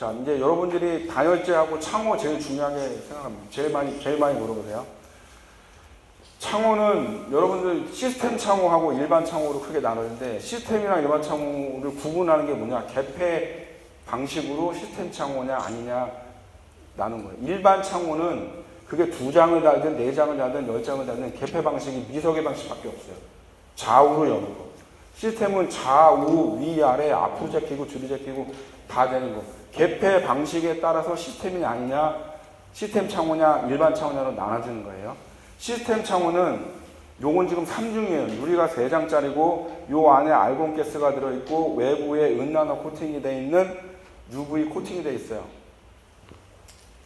자, 이제 여러분들이 단열재하고 창호 제일 중요하게 생각합니다. 제일 많이, 제일 많이 물어보세요. 창호는 여러분들 시스템 창호하고 일반 창호로 크게 나누는데 시스템이랑 일반 창호를 구분하는 게 뭐냐? 개폐 방식으로 시스템 창호냐 아니냐 나눈 거예요. 일반 창호는 그게 두 장을 달든 네 장을 달든 열 장을 달든 개폐 방식이 미석의 방식밖에 없어요. 좌우로 여는 거. 시스템은 좌우, 위, 아래, 앞으로 제끼고 뒤로 제끼고 다 되는 거. 개폐 방식에 따라서 시스템이 아니냐, 시스템 창호냐, 일반 창호냐로 나눠지는 거예요. 시스템 창호는 요건 지금 3중이에요. 유리가 3장짜리고 요 안에 알곤 가스가 들어있고 외부에 은나노 코팅이 돼 있는 UV 코팅이 돼 있어요.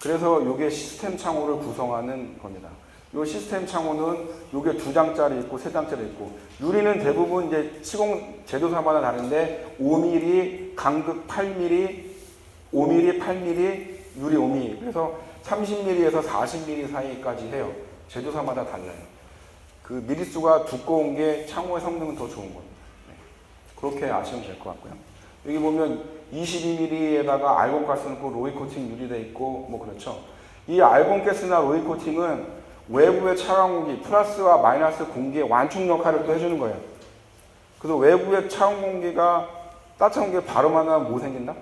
그래서 요게 시스템 창호를 구성하는 겁니다. 요 시스템 창호는 요게 두 장짜리 있고 세 장짜리 있고 유리는 대부분 이제 시공 제조사마다 다른데 5mm, 간극 8mm, 5mm, 8mm, 유리 5mm 그래서 30mm에서 40mm 사이까지 해요. 제조사마다 달라요. 그 미리수가 두꺼운 게 창호의 성능은 더 좋은 거예요. 네. 그렇게 아시면 될 것 같고요. 여기 보면 22mm에다가 알곤가스 넣고 로이 코팅 유리돼 있고 뭐 그렇죠. 이 알곤 가스나 로이 코팅은 외부의 차가운 공기 플러스와 마이너스 공기의 완충 역할을 또 해주는 거예요. 그래서 외부의 차가운 공기가 따뜻한 공기 바로 만나면 뭐 생긴다?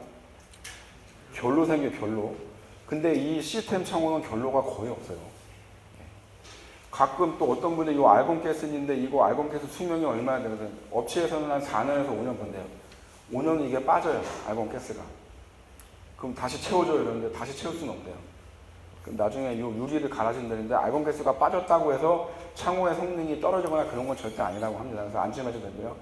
결로 생겨 결로. 근데 이 시스템 창호는 결로가 거의 없어요. 가끔 또 어떤 분들이 이 알곤 가스인데 이거 알곤 가스 수명이 얼마나 되거든. 업체에서는 한 4년에서 5년 본대요. 5년은 이게 빠져요. 알곤 가스가. 그럼 다시 채워줘요 이러는데 다시 채울 수는 없대요. 나중에 이 유리를 갈아준다는데 알곤가스가 빠졌다고 해서 창호의 성능이 떨어지거나 그런 건 절대 아니라고 합니다. 그래서 안심하셔도 되고요.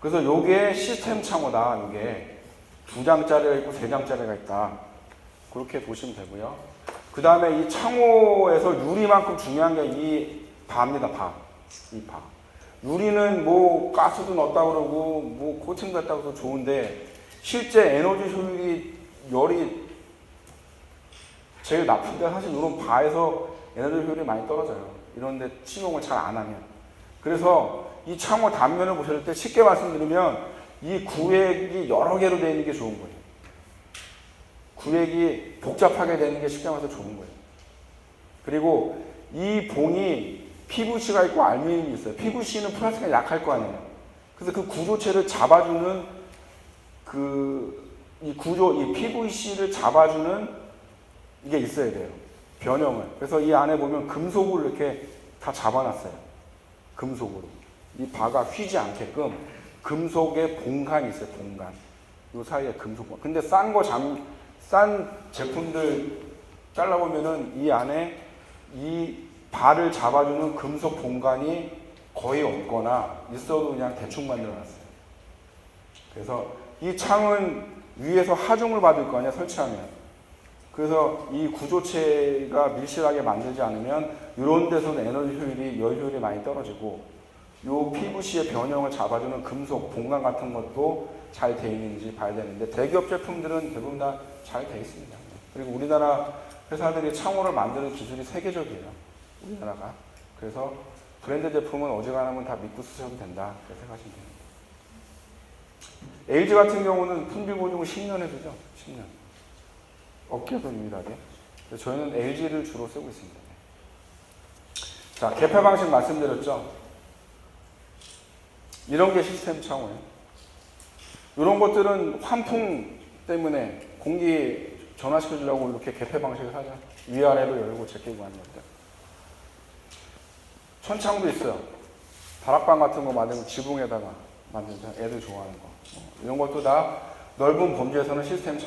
그래서 요게 시스템 창호다. 요게 두 장짜리가 있고 세 장짜리가 있다. 그렇게 보시면 되고요. 그 다음에 이 창호에서 유리만큼 중요한 게 이 바입니다. 바. 이 바. 유리는 뭐 가스도 넣었다 그러고 뭐 코팅 됐다고 해서 좋은데 실제 에너지 효율이 열이 제일 나쁜데 사실 이런 바에서 에너지 효율이 많이 떨어져요. 이런데 침용을 잘 안 하면. 그래서 이 창호 단면을 보실 때 쉽게 말씀드리면 이 구획이 여러 개로 되어 있는 게 좋은 거예요. 구획이 복잡하게 되는 게 쉽게 말해서 좋은 거예요. 그리고 이 봉이 PVC가 있고 알루미늄이 있어요. PVC는 플라스틱이 약할 거 아니에요. 그래서 그 구조체를 잡아주는 그 이 구조, 이 PVC를 잡아주는 이게 있어야 돼요. 변형을. 그래서 이 안에 보면 금속을 이렇게 다 잡아놨어요. 금속으로. 이 바가 휘지 않게끔 금속의 봉간이 있어요. 봉간. 요 사이에 금속. 근데 싼 거 잠, 싼 제품들 잘라보면은 이 안에 이 발을 잡아주는 금속 봉간이 거의 없거나 있어도 그냥 대충 만들어놨어요. 그래서 이 창은 위에서 하중을 받을 거 아니야 설치하면. 그래서 이 구조체가 밀실하게 만들지 않으면 이런 데서는 에너지 효율이 열 효율이 많이 떨어지고 요 PVC의 변형을 잡아주는 금속 봉간 같은 것도 잘 돼 있는지 봐야 되는데 대기업 제품들은 대부분 다 잘 돼 있습니다. 그리고 우리나라 회사들이 창호를 만드는 기술이 세계적이에요. 우리나라가. 그래서 브랜드 제품은 어지간하면 다 믿고 쓰셔도 된다. 그렇게 생각하시면 됩니다. LG 같은 경우는 품질 보증을 10년 해주죠. 10년. 업계에서 유일하게. 저희는 LG를 주로 쓰고 있습니다. 자, 개폐 방식 말씀드렸죠. 이런 게 시스템 창호예요. 이런 것들은 환풍 때문에 공기 전환시켜 주려고 이렇게 개폐 방식을 하죠. 위아래로 열고 제끼고 하는 것들. 천창도 있어요. 다락방 같은 거 만들면 지붕에다가 만들죠. 애들 좋아하는 거. 어, 이런 것도 다 넓은 범주에서는 시스템 창